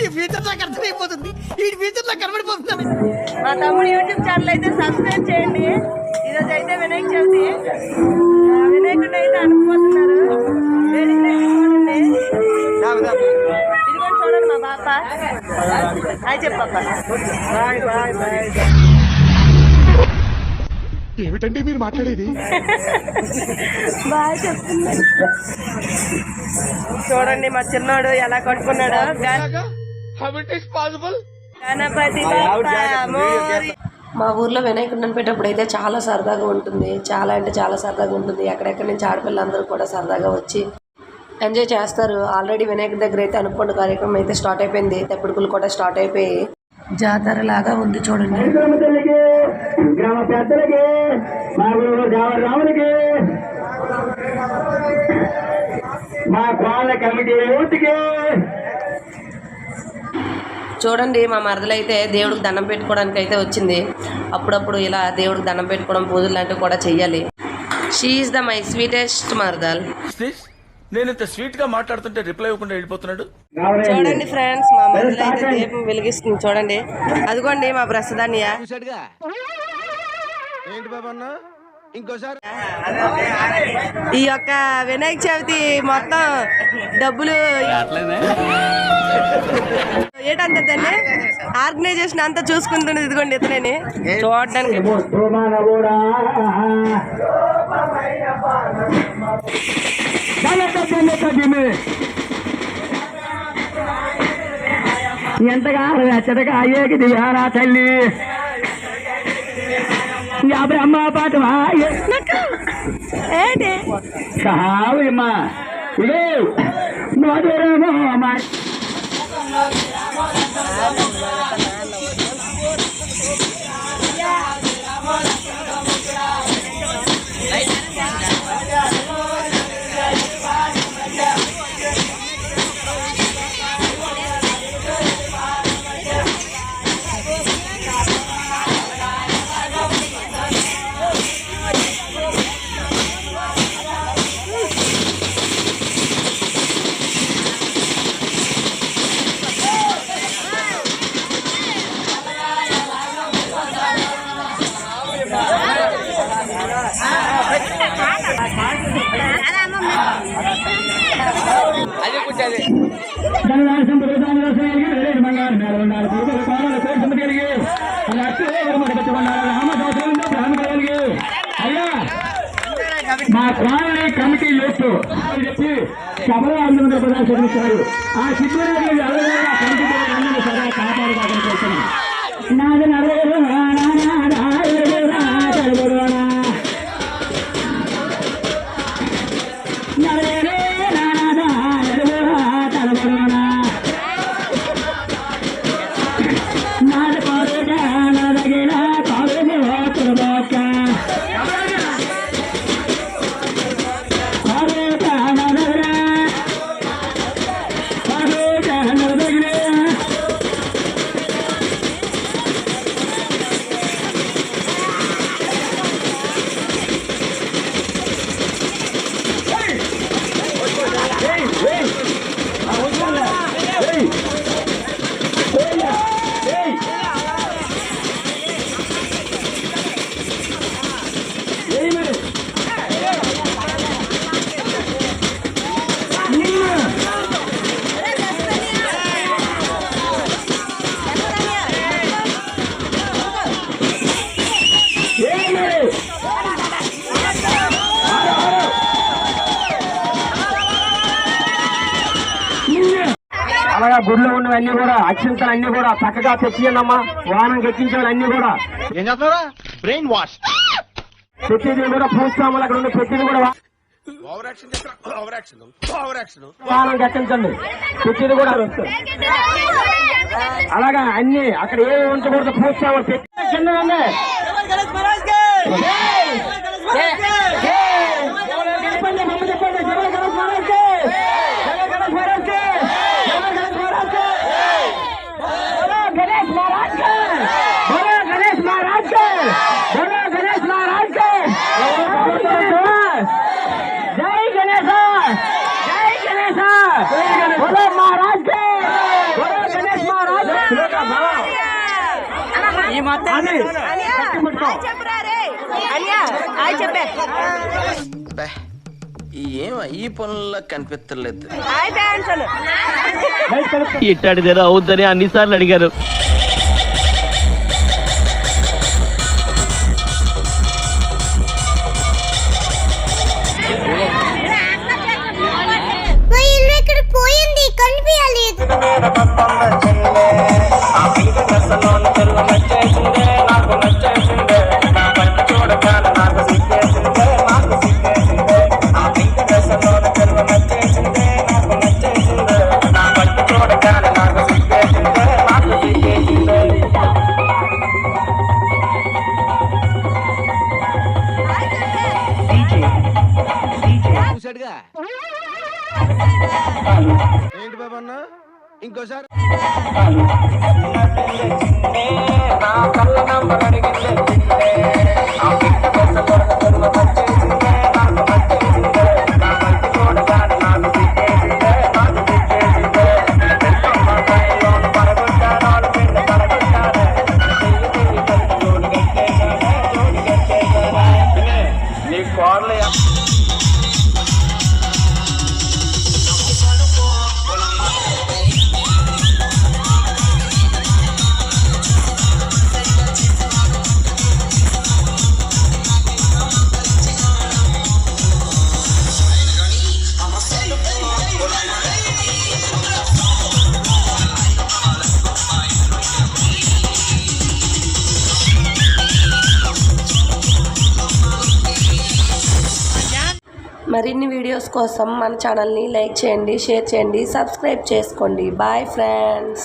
ఈ ఫ్యూచర్ నాకు అర్థమైపోతుంది. ఈ ఫ్యూచర్ నాకు కనబడిపోతుంది. మా తమ్ముడు యూట్యూబ్ ఛానల్ అయితే సబ్స్క్రైబ్ చేయండి. ఈరోజు అయితే వినాయక చవితి. ఆ, వినాయకుడిని అయితే అనుకుపోతున్నారు చూడండి ఇదిగోండి చూడండి మా పాప. హాయ్ చెప్పప్ప బాయ్ బాయ్ బాయ్ ఏమిటండి మీరు మాట్లాడేది? బాయ్ చెప్తుంది చూడండి మా చిన్నోడు ఎలా కొట్టుకున్నాడు. గణపతి మా ఊర్లో వినాయకుడిని అనిపేటప్పుడు అయితే చాలా సరదాగా ఉంటుంది. చాలా అంటే చాలా సరదాగా ఉంటుంది. ఎక్కడెక్కడి నుంచి ఆడపిల్లలందరూ కూడా సరదాగా వచ్చి ఎంజాయ్ చేస్తారు. ఆల్రెడీ వినాయకుడి దగ్గర అయితే అనుకోండి కార్యక్రమం అయితే స్టార్ట్ అయిపోయింది. తెప్పుడుకులు కూడా స్టార్ట్ అయిపోయి జాతర లాగా ఉంది చూడండి. గ్రామ పెద్దలకి మా గ్రామ రాములకి మా కోళ్ళ కమిటీ యూత్కి చూడండి మా మరదలైతే దేవుడికి దండం పెట్టుకోవడానికి అయితే వచ్చింది. అప్పుడప్పుడు ఇలా దేవుడికి దండం పెట్టుకోవడం పూజలు లాంటివి కూడా చెయ్యాలి. షీఈ్ ద మై స్వీటెస్ట్ మరదల్. నేను ఇంత స్వీట్గా మాట్లాడుతుంటే రిప్లై ఇవ్వకుండా వెళ్ళిపోతున్నాడు. చూడండి ఫ్రెండ్స్ మా మరదలు అయితే దీపం వెలిగిస్తుంది. చూడండి. అదిగోండి మా ప్రసదాన్య. ఏంటి ఇంకోసారి. ఈ యొక్క వినాయక చవితి మొత్తం డబ్బులు ఏంటంటే ఆర్గనైజేషన్ అంతా చూసుకుంటుంది ఇదిగోండి ఇతనేని. చూడడానికి. ఎంతగా ఎచ్చటగా అయ్యేకి దియారా తల్లి? బ్రహ్మ కావమ్మా ఇదే మధురమో మా ధనరాశం పురుషాన్ని రసాయనికి వెరైన బంగారు మేల ఉండాలి పురుగుల పాలన కోరి సమ్మతి కలిగి అది అట్టు ఎవరు పెట్టుకున్నారు రామ సంవత్సరంలో బ్రాహ్మణ కలిగి అయ్యా మా కాలనీ కమిటీ యూత్ అని చెప్పి సభలో అందరూ ప్రదర్శించారు ఆ సిద్ధురాజు ఎవరైనా కమిటీ అందరూ సదా కాపాడుకోవాలని కోరుతున్నాను నాది నడవరు నాది అలాగా గుడిలో ఉన్నవన్నీ కూడా అత్యంతలు అన్ని కూడా చక్కగా తెచ్చియండమ్మా వాహనం ఎక్కించాలి అన్ని కూడా. ఏం చేస్తున్నారా బ్రెయిన్ వాష్ ప్రతిదీ కూడా పూస్తాములు అక్కడ ఉన్న ప్రతిదీ కూడా వాహనం ఎక్కించండి ప్రతిదీ కూడా అలాగా అన్ని అక్కడ ఏమి ఉంచకూడదు. పూస్తాములు పెట్టి ఈ పనుల్లో కనిపించలేదు. ఇట్టాడిదేదో అవుద్దని అన్నిసార్లు అడిగారు. చూసాడుగా ఏంటి బాబు అన్న? ఇంకోసారి. నీ కోడలు మరిన్ని వీడియోస్ కోసం మన ఛానల్ని లైక్ చేయండి షేర్ చేయండి సబ్స్క్రైబ్ చేసుకోండి. Bye friends.